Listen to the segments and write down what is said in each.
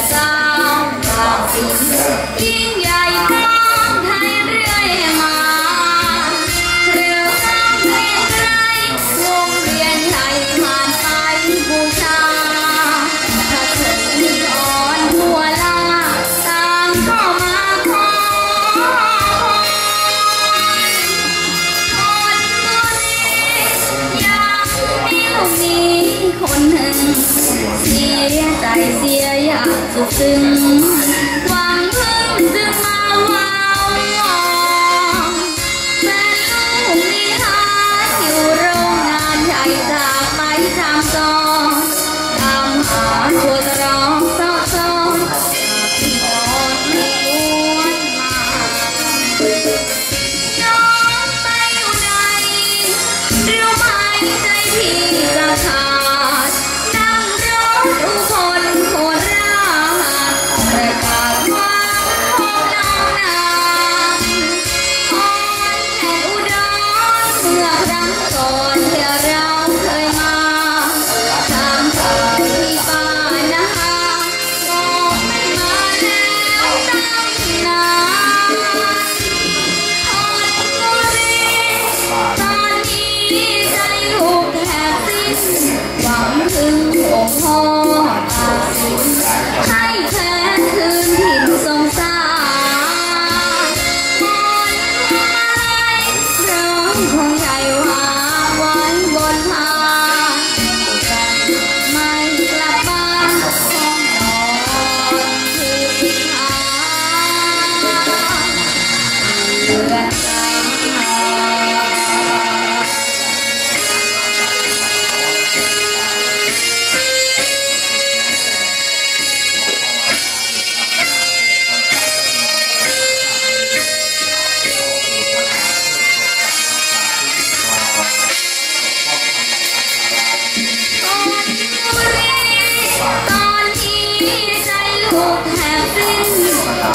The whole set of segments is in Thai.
Tahun. ใจเสียอยากสุดซึ้งว่า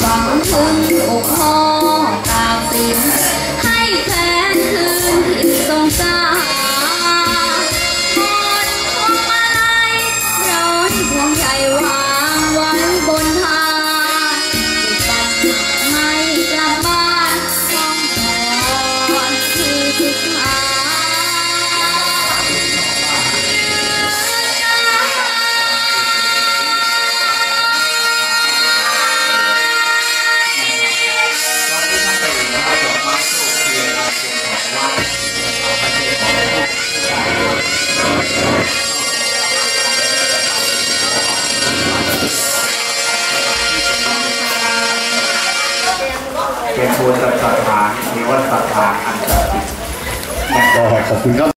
bằng thân ủng hôn วรสถานเทวัสถานอันศักทธิ์ก็ขอบคุณครับ